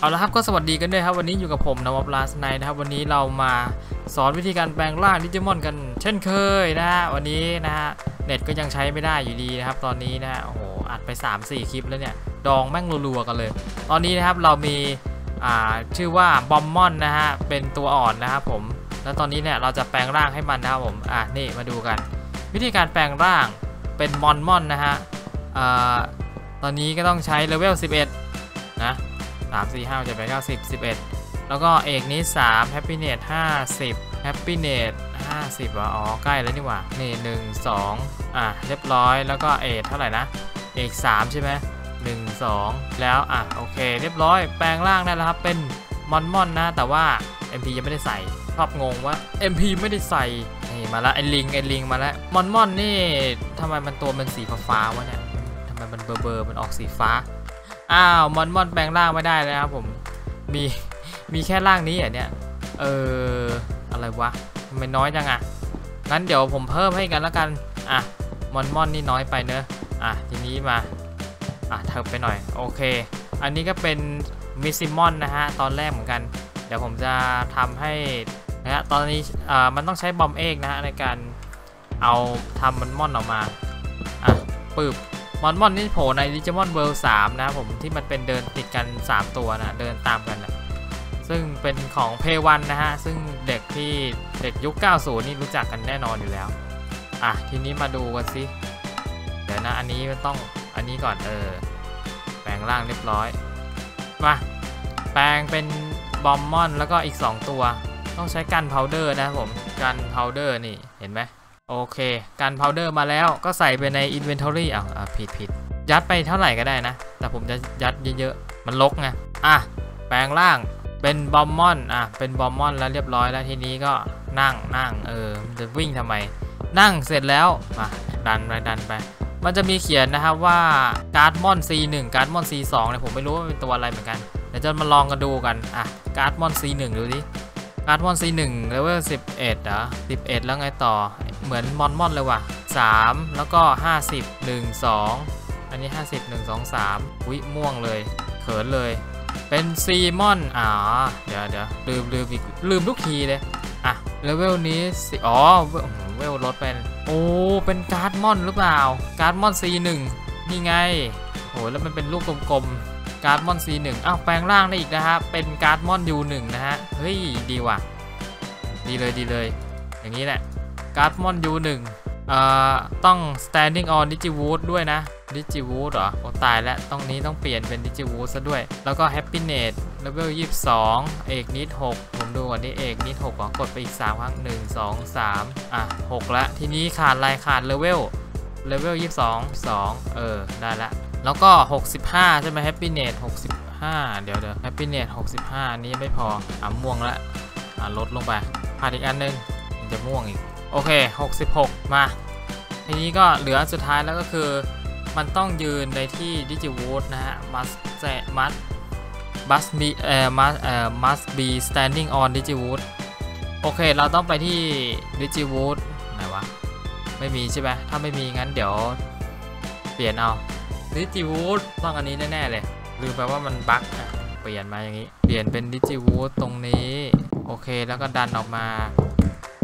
เอาละครับก็สวัสดีกันด้วยครับวันนี้อยู่กับผมนวับลาสไนนะครับวันนี้เรามาสอนวิธีการแปลงร่างดิจิมอนกัน เช่นเคยนะฮะวันนี้นะฮะเน็ตก็ยังใช้ไม่ได้อยู่ดีนะครับ ตอนนี้นะฮะโอ้โหอัดไป 3-4 คลิปแล้วเนี่ย ดองแม่งรัวๆกันเลย ตอนนี้นะครับเรามีอ่าชื่อว่าบอมมอนนะฮะเป็นตัวอ่อนนะครับผมแล้วตอนนี้เนี่ยเราจะแปลงร่างให้มันนะครับผมอะนี่มาดูกัน วิธีการแปลงร่างเป็นมอนมอนนะฮะอ่าตอนนี้ก็ต้องใช้เลเวล11 นะ 3 4 5 7 8 9 10 11 แล้วก็เอกนี้ 3 Happiness 50 Happiness 50ว่ะอ๋อใกล้แล้วนี่หว่า นี่ 1 2 อะ เรียบร้อย แล้วก็เอกเท่าไหร่นะ เอก 3 ใช่ไหม1 2 แล้ว อะ โอเค เรียบร้อย แปลงร่างได้แล้วครับ เป็นมอนมอนนะ แต่ว่า MP ยังไม่ได้ใส่ชอบงงว่า MP ไม่ได้ใส่ นี่มาแล้วไอ้ลิงไอ้ลิงมาแล้วมอนมอนนี่ทำไมมันตัวมันสีฟ้าวะเนี่ยทำไมมันเบอร์เบอร์มันออกสีฟ้า อ้าวมอนมอนแปลงร่างไม่ได้เลยครับผมมีมีแค่ร่างนี้เหรอเนี่ยเอออะไรวะทำไมน้อยจังอะงั้นเดี๋ยวผมเพิ่มให้กันแล้วกันอะมอนมอนนี่น้อยไปเนอะอะทีนี้มาอะเทิบไปหน่อยโอเค อันนี้ก็เป็นมิซิมอนนะฮะตอนแรกเหมือนกัน เดี๋ยวผมจะทำให้นะฮะตอนนี้อ่ามันต้องใช้บอมเอกนะฮะในการเอาทำมันมอนออกมาอะปึ๊บ อนมอนนี่โผล่ในดิจิมอนเวิลด์3นะผมที่มันเป็นเดินติดกัน 3 ตัวนะเดินตามกันนะซึ่งเป็นของเพวันนะฮะ ซึ่งเด็กที่เด็กยุค 90 นี่รู้จักกันแน่นอนอยู่แล้ว อะ ทีนี้มาดูกันสิ เดี๋ยวนะ อันนี้มันต้องอันนี้ก่อนเออ แปลงร่างเรียบร้อย มา แปลงเป็นบอมมอนแล้วก็อีก 2 ตัว ต้องใช้กันพาวเดอร์นะครับผม กันพาวเดอร์นี่เห็นไหมโอเคการพาวเดอร์มาแล้วก็ใส่ไปใน Inventory อ่อะ ผิดผิดยัดไปเท่าไหร่ก็ได้นะ แต่ผมจะยัดเยอะๆ มันลกไง อะ แปลงร่าง เป็นบอมมอน อะ เป็นบอมมอนแล้วเรียบร้อยแล้วทีนี้ก็นั่งนั่งเออ จะวิ่งทำไม นั่งเสร็จแล้วมาดันไปดันไป มันจะมีเขียนนะครับว่าการ์ดมอน C1 การ์ดมอน C2 เนี่ยผมไม่รู้ว่าเป็นตัวอะไรเหมือนกัน เดี๋ยวจะมาลองกันดูกัน อะ การ์ดมอน C1 ดูดิการ์ดมอน C1 เลเวล11อะ11 แล้วไงต่อ เหมือนมอนมอนเลยว่ะ 3 แล้วก็ 50 1 2 อันนี้ 50 1 2 3วิม่วงเลยเขินเลย เป็นซีมอนอ๋อเดี๋ยวเดี๋ยวลืมลืมอีกลืมทุกทีเลย อะเลเวลนี้สิอ๋อเวลเวลลดเป็น โอ้ เป็นการ์ดมอนหรือเปล่า การ์ดมอน C1 นี่ไงโอ้แล้วมันเป็นลูกกลมๆ การ์ดมอน C1 อ้าวแปลงร่างได้อีกนะฮะ เป็นการ์ดมอน U1 นะฮะ เฮ้ย ดีว่ะ ดีเลยดีเลย อย่างนี้แหละ การ์ดมอน U1 เอ่อต้อง standing on Digiwood ด้วยนะ Digiwood เหรอโอ้ตายแล้วต้องนี้ต้องเปลี่ยนเป็น Digiwood ซะด้วย แล้วก็ Happiness level 22 เอกนิด 6 ผมดูก่อนนี่เอกนิด6ก่อนกดไปอีก 3 ครั้ง 1 2 3 อะ 6 ละ ทีนี้ขาดอะไรขาด level level 22 2 เออ ได้ละ แล้วก็ 65 ใช่ไหม Happiness 65 เดี๋ยวเดี๋ยว Happiness 65อันนี้ไม่พออะม่วงละอะลดลงไปขาดอีกอันนึงมันจะม่วงอีก โอเค 66 มา ทีนี้ก็เหลือสุดท้ายแล้วก็คือ มันต้องยืนในที่ Digiwood นะฮะ must must must be เอ่อ must เอ่อ must be standing on Digiwood โอเค เราต้องไปที่ Digiwood ไหนวะ ไม่มีใช่ไหมถ้าไม่มีงั้นเดี๋ยว เปลี่ยนเอา Digiwood ต้องอันนี้แน่ ๆ เลย ลืมไปว่ามันบั๊กอะเปลี่ยนมาอย่างนี้ เปลี่ยนเป็น Digiwood ตรงนี้ โอเค แล้วก็ดันออกมา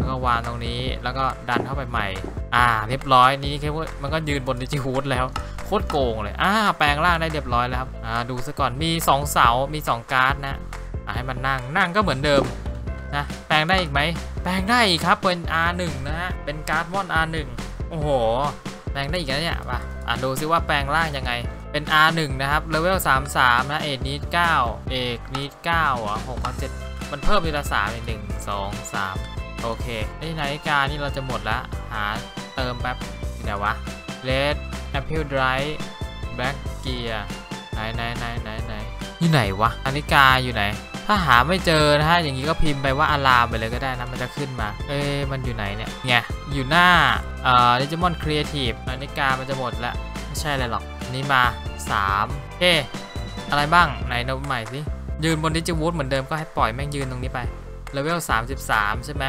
แล้วก็วางตรงนี้แล้วก็ดันเข้าไปใหม่ อ่า เรียบร้อยนี่แค่ว่ามันก็ยืนบนดิจิฮูดแล้วโคตรโกงเลยอ่าแปลงร่างได้เรียบร้อยแล้วครับอ่าดูซะก่อนมี 2 เสา มี 2 การ์ดนะอ่าให้มันนั่งนั่งก็เหมือนเดิมนะแปลงได้อีกไหมแปลงได้อีกครับเป็น R1 นะฮะเป็นการ์ดมอน R1 โอ้โห แปลงได้อีกแล้วเนี่ยป่ะอ่าดูซิว่าแปลงร่างยังไงเป็น R1 นะครับเลเวล33นะเอกนิด9เอกนิด9อะ6 7มันเพิ่มทีละ3อีก1 2 3 โอเคไอ้นาฬิกานี่เราจะหมดละ หาเติมแป๊บอยู่ไหนวะ Red Apple Drive Black Gear ไหนไหนไหนไหนไหนอยู่ไหนวะนาฬิกาอยู่ไหน ถ้าหาไม่เจอนะฮะ อย่างนี้ก็พิมพ์ไปว่าอารามไปเลยก็ได้นะ มันจะขึ้นมา เอ้มันอยู่ไหนเนี่ยไงอยู่หน้า เอ่อ Digimon Creative นาฬิกามันจะหมดแล้วไม่ใช่อะไรหรอก นี่มา 3เฮ้อะไรบ้าง ไหนนใหม่สิ ยืนบนดิจิวูดเหมือนเดิมก็ให้ปล่อยแม่งยืนตรงนี้ไปเลเวล33 ใช่ไหม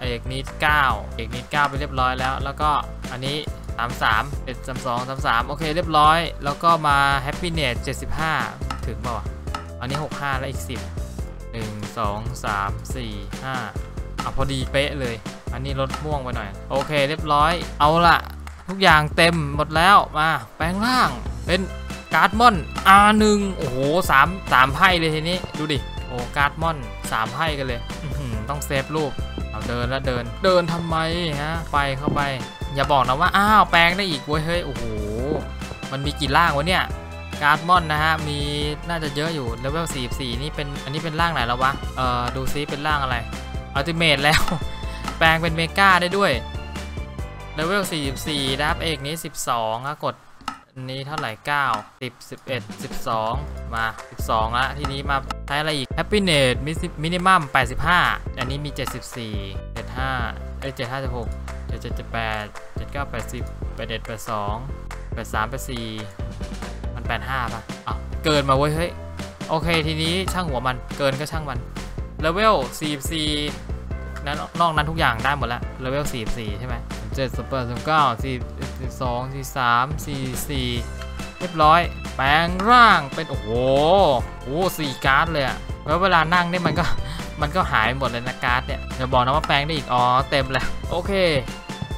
เอกนิด9เอกนิด9ไปเรียบร้อยแล้ว แล้วก็อันนี้ 33เอ็ด32 33โอเคเรียบร้อย แล้วก็มา Happiness 75ถึงเปล่าวะอันนี้ 65 แล้วอีก 10 1 2 3 4 5อะพอดีเป๊ะเลย อันนี้ลดม่วงไปหน่อย โอเคเรียบร้อย เอาละทุกอย่างเต็มหมดแล้วมาแปลงร่างเป็นการ์ดมอน R1 โอ้โหสามสามไพ่เลยทีนี้ ดูดิ โอ้การ์ดมอนสามไพ่กันเลย ต้องเซฟรูป เอาเดินแล้วเดิน เดินทำไมฮะ ไปเข้าไป อย่าบอกนะว่า อ้าว แปลงได้อีกเว้ย เฮ้ย โอ้โห มันมีกี่ร่างวะเนี่ย การ์ดมอนนะฮะ มีน่าจะเยอะอยู่ เลเวล44 นี่เป็น อันนี้เป็นร่างไหนแล้ววะ เอ่อ ดูซิ เป็นร่างอะไร อัลติเมทแล้ว แปลงเป็นเมกาได้ด้วย เลเวล44ดับ เอกนี้ 12กด นนี้เท่าไหร่ 9 10 11 12 มา 12 ละ ทีนี้มาใช้อะไรอีก Happiness Minimum 85 อันนี้มี 74 75เอ้ย75 76 77 78 79 80 81 82 83 84 มัน 85 ป่ะอ้าวเกินมาเว้ย เฮ้ย โอเค ทีนี้ช่างหัวมัน เกินก็ช่างมัน เลเวล44นั้นนอกนั้นทุกอย่างได้หมดแล้ว เลเวล44 ใช่ไหม 7 8 9 42 43 44เรียบร้อย แปลงร่างเป็น โอ้โหโอ้สี่การ์ดเลยอะแล้วเวลานั่งเนี่ยมันก็มันก็หายหมดเลยนะการ์ดเนี่ยอย่าบอกนะว่าแปลงได้อีก อ๋อ เต็มแล้ว โอเค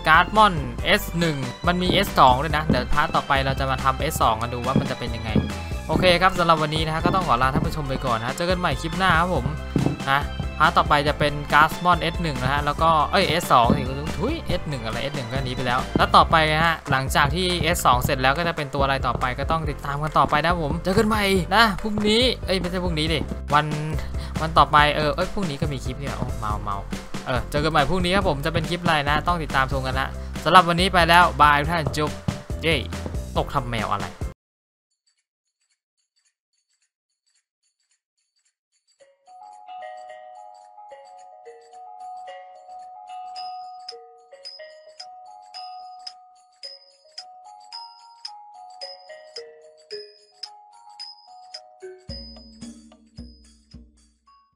การ์ดมอน S1 มันมี S2 ด้วยนะ เดี๋ยวพาร์ทต่อไปเราจะมาทำ S2 กันดูว่ามันจะเป็นยังไง โอเคครับสำหรับวันนี้นะฮะก็ต้องขอลาท่านผู้ชมไปก่อนนะเจอกันใหม่คลิปหน้าครับผมนะพาร์ทต่อไปจะเป็นการ์ดมอน S1 นะฮะแล้วก็เอ้ย S2 สิ ทุย S1 อะไร S1 ก็นี้ไปแล้ว แล้วต่อไปนะฮะ หลังจากที่ S2 เสร็จแล้วก็จะเป็นตัวอะไรต่อไปก็ต้องติดตามกันต่อไปนะผม เจอกันใหม่นะพรุ่งนี้ เอ้ยไม่ใช่พรุ่งนี้ดิวันวันต่อไปเออเอ้ยพรุ่งนี้ก็มีคลิปเนี่ยโอ้เมาเมาเออเจอกันใหม่พรุ่งนี้ครับผมจะเป็นคลิปอะไรนะ ต้องติดตามชมกันนะสำหรับวันนี้ไปแล้วบายทุกท่านจุ๊บเย้ตกทำแมวอะไร